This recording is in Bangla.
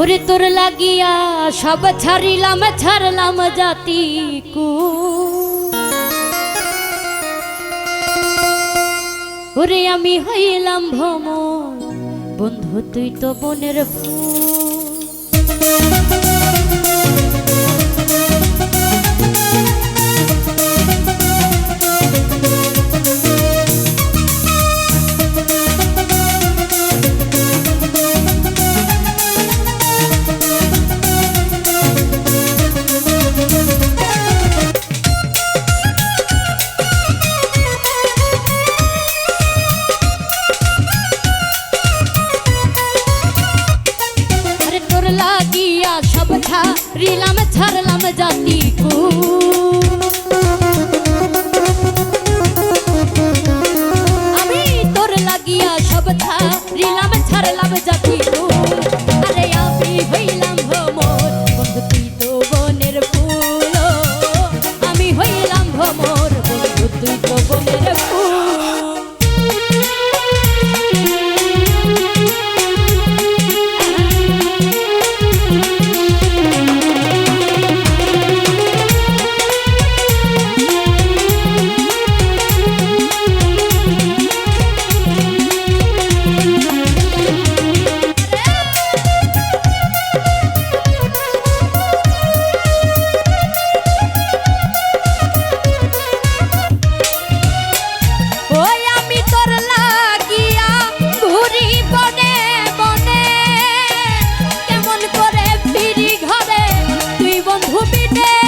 ওরে তোর লাগিয়া সব ছাড়িলাম, ছাড়লাম জাতি কু ওরে আমি হইলাম ভ্রম বন্ধু তুই তো বনের ফুল। ঘুরিলাম ছাড়লাম জাতি আমি তোর লাগিয়া সব ছাড়িলাম ছাড়লাম জাতি পিঠে